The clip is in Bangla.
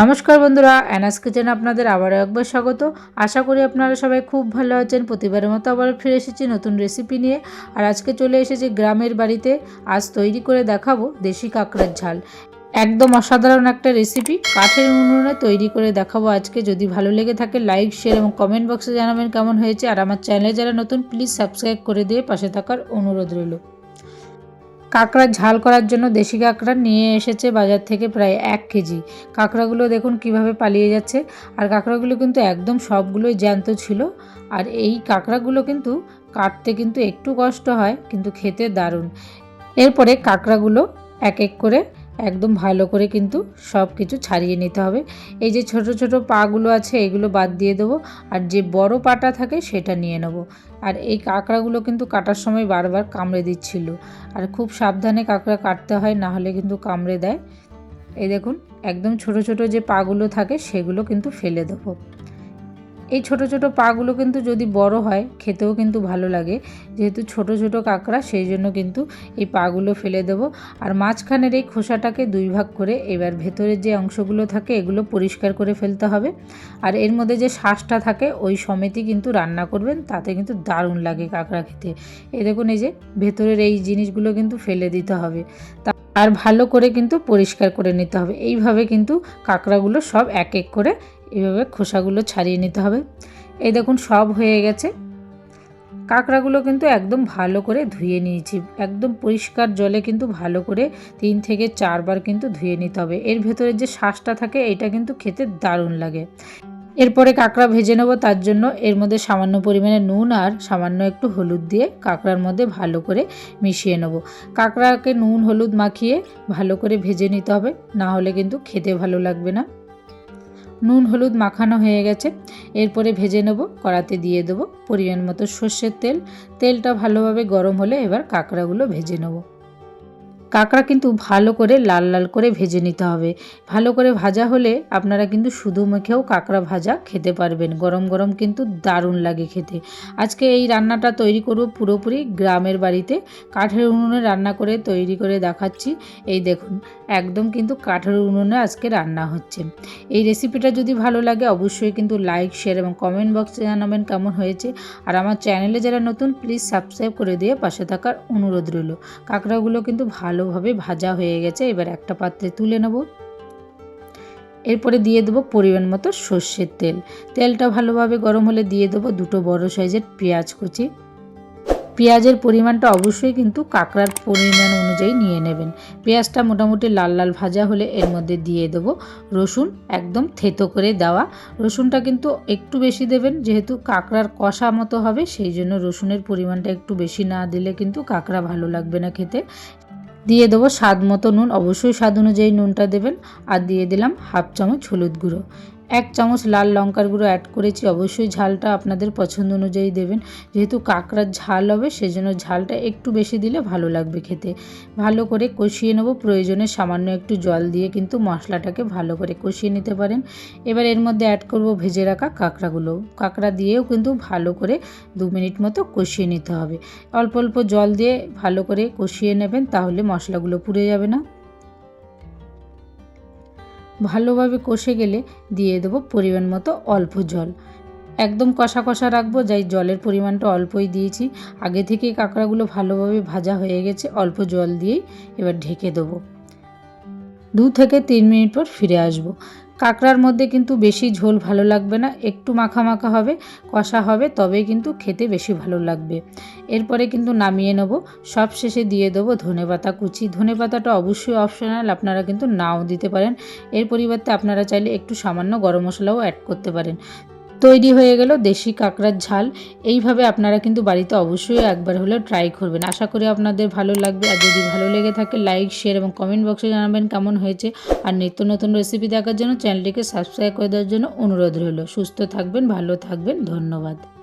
নমস্কার বন্ধুরা অ্যানাস কিচেন আপনাদের আবারও একবার স্বাগত। আশা করি আপনারা সবাই খুব ভালো আছেন। প্রতিবারের মতো আবার ফিরে এসেছি নতুন রেসিপি নিয়ে। আর আজকে চলে এসেছি গ্রামের বাড়িতে। আজ তৈরি করে দেখাবো দেশি কাঁকড়ার ঝাল। একদম অসাধারণ একটা রেসিপি কাঠের উনুনে তৈরি করে দেখাবো আজকে। যদি ভালো লেগে থাকে লাইক শেয়ার এবং কমেন্ট বক্সে জানাবেন কেমন হয়েছে। আর আমার চ্যানেলে যারা নতুন প্লিজ সাবস্ক্রাইব করে দিয়ে পাশে থাকার অনুরোধ রইল। কাঁকড়ার ঝাল করার জন্য দেশি কাঁকড়া নিয়ে এসেছে বাজার থেকে প্রায় এক কেজি। কাঁকড়াগুলো দেখুন কীভাবে পালিয়ে যাচ্ছে। আর কাঁকড়াগুলো কিন্তু একদম সবগুলোই জ্যান্ত ছিল। আর এই কাঁকড়াগুলো কিন্তু কাটতে কিন্তু একটু কষ্ট হয়, কিন্তু খেতে দারুণ। এরপরে কাঁকড়াগুলো এক এক করে একদম ভালো করে কিন্তু সব কিছু ছাড়িয়ে নিতে হবে। এই যে ছোট ছোট পাগুলো আছে, এগুলো বাদ দিয়ে দেবো আর যে বড় পাটা থাকে সেটা নিয়ে নেব। আর এই কাঁকড়াগুলো কিন্তু কাটার সময় বারবার কামড়ে দিচ্ছিল। আর খুব সাবধানে কাঁকড়া কাটতে হয়, না হলে কিন্তু কামড়ে দেয়। এই দেখুন, একদম ছোট ছোট যে পাগুলো থাকে সেগুলো কিন্তু ফেলে দেবো। এই ছোট ছোট পাগুলো কিন্তু যদি বড় হয়, খেতেও কিন্তু ভালো লাগে। যেহেতু ছোট ছোট কাঁকড়া, সেই জন্য কিন্তু এই পাগুলো ফেলে দেব। আর মাঝখানের এই খোসাটাকে দুই ভাগ করে এবার ভেতরের যে অংশগুলো থাকে, এগুলো পরিষ্কার করে ফেলতে হবে। আর এর মধ্যে যে শ্বাসটা থাকে, ওই সমেতই কিন্তু রান্না করবেন। তাতে কিন্তু দারুণ লাগে কাঁকড়া খেতে। এই দেখুন, এই যে ভেতরের এই জিনিসগুলো কিন্তু ফেলে দিতে হবে। আর ভালো করে কিন্তু পরিষ্কার করে নিতে হবে। এইভাবে কিন্তু কাঁকড়াগুলো সব এক এক করে এইভাবে খোসাগুলো ছাড়িয়ে নিতে হবে। এই দেখুন সব হয়ে গেছে। কাঁকড়াগুলো কিন্তু একদম ভালো করে ধুয়ে নিয়েছি। একদম পরিষ্কার জলে কিন্তু ভালো করে তিন থেকে চারবার কিন্তু ধুয়ে নিতে হবে। এর ভেতরে যে শ্বাসটা থাকে, এটা কিন্তু খেতে দারুণ লাগে। এরপরে কাঁকড়া ভেজে নেব, তার জন্য এর মধ্যে সামান্য পরিমাণে নুন আর সামান্য একটু হলুদ দিয়ে কাঁকড়ার মধ্যে ভালো করে মিশিয়ে নেব। কাঁকড়াকে নুন, হলুদ মাখিয়ে ভালো করে ভেজে নিতে হবে, না হলে কিন্তু খেতে ভালো লাগবে না। নুন, হলুদ মাখানো হয়ে গেছে, এরপরে ভেজে নেব, কড়াতে দিয়ে দেবো পরিমাণ মতো সর্ষের তেল। তেলটা ভালোভাবে গরম হলে এবার কাঁকড়াগুলো ভেজে নেব। কাঁকড়া কিন্তু ভালো করে লাল লাল করে ভেজে নিতে হবে। ভালো করে ভাজা হলে আপনারা কিন্তু শুধু মেখেও কাঁকড়া ভাজা খেতে পারবেন। গরম গরম কিন্তু দারুণ লাগে খেতে। আজকে এই রান্নাটা তৈরি করব পুরোপুরি গ্রামের বাড়িতে। কাঠের উনুনে রান্না করে তৈরি করে দেখাচ্ছি। এই দেখুন, একদম কিন্তু কাঠের উনুনে আজকে রান্না হচ্ছে। এই রেসিপিটা যদি ভালো লাগে অবশ্যই কিন্তু লাইক, শেয়ার এবং কমেন্ট বক্সে জানাবেন কেমন হয়েছে। আর আমার চ্যানেলে যারা নতুন, প্লিজ সাবস্ক্রাইব করে দিয়ে পাশে থাকার অনুরোধ রইল। কাঁকড়াগুলো কিন্তু ভালো ভালোভাবে ভাজা হয়ে গেছে, এবার একটা পাত্রে তুলে নেব। এরপরে দিয়ে দেবো পরিমাণ মতো সর্ষের তেল। তেলটা ভালোভাবে গরম হলে দিয়ে দেবো দুটো বড় সাইজের পেঁয়াজ কুচি। পেঁয়াজের পরিমাণটা অবশ্যই কিন্তু কাঁকড়ার পরিমাণ অনুযায়ী নিয়ে নেবেন। পেঁয়াজটা মোটামুটি লাল লাল ভাজা হলে এর মধ্যে দিয়ে দেবো রসুন, একদম থেতো করে দেওয়া। রসুনটা কিন্তু একটু বেশি দেবেন, যেহেতু কাঁকড়ার কষা মতো হবে, সেই জন্য রসুনের পরিমাণটা একটু বেশি না দিলে কিন্তু কাঁকড়া ভালো লাগবে না খেতে। দিয়ে দেবো স্বাদ মতো নুন। অবশ্যই স্বাদ অনুযায়ী নুনটা দেবেন। আর দিয়ে দিলাম হাফ চামচ হলুদ গুঁড়ো। এক চামচ লাল লঙ্কার গুঁড়ো অ্যাড করেছি। অবশ্যই ঝালটা আপনাদের পছন্দ অনুযায়ী দেবেন। যেহেতু কাঁকড়ার ঝাল হবে, সেজন্য ঝালটা একটু বেশি দিলে ভালো লাগবে খেতে। ভালো করে কষিয়ে নেব। প্রয়োজনে সামান্য একটু জল দিয়ে কিন্তু মশলাটাকে ভালো করে কষিয়ে নিতে পারেন। এবার এর মধ্যে অ্যাড করব ভেজে রাখা কাঁকড়াগুলো। কাঁকড়া দিয়েও কিন্তু ভালো করে দু মিনিট মতো কষিয়ে নিতে হবে। অল্প অল্প জল দিয়ে ভালো করে কষিয়ে নেবেন, তাহলে মশলাগুলো পুড়ে যাবে না। ভালোভাবে কষে গেলে দিয়ে দেবো পরিমাণ মতো অল্প জল। একদম কষা কষা রাখব, যাই জলের পরিমাণটা অল্পই দিয়েছি। আগে থেকেই কাঁকড়াগুলো ভালোভাবে ভাজা হয়ে গেছে, অল্প জল দিয়েই এবার ঢেকে দেবো। দু থেকে তিন মিনিট পর ফিরে আসব। কাঁকড়ার মধ্যে কিন্তু বেশি ঝোল ভালো লাগবে না, একটু মাখা মাখা হবে, কষা হবে, তবেই কিন্তু খেতে বেশি ভালো লাগবে। এরপরে কিন্তু নামিয়ে নেব, সব শেষে দিয়ে দেবো ধনেপাতা কুচি। ধনেপাতাটা অবশ্যই অপশনাল আপনারা কিন্তু নাও দিতে পারেন। এর পরিবর্তে আপনারা চাইলে একটু সামান্য গরম মশলাও অ্যাড করতে পারেন। তৈরি হয়ে গেল দেশি কাঁকড়ার ঝাল। এইভাবে আপনারা কিন্তু বাড়িতে অবশ্যই একবার হলেও ট্রাই করবেন। আশা করি আপনাদের ভালো লাগবে। আর যদি ভালো লেগে থাকে লাইক শেয়ার এবং কমেন্ট বক্সে জানাবেন কেমন হয়েছে। আর নিত্য নতুন রেসিপি দেখার জন্য চ্যানেলটিকে সাবস্ক্রাইব করে দেওয়ার জন্য অনুরোধ রইল। সুস্থ থাকবেন, ভালো থাকবেন। ধন্যবাদ।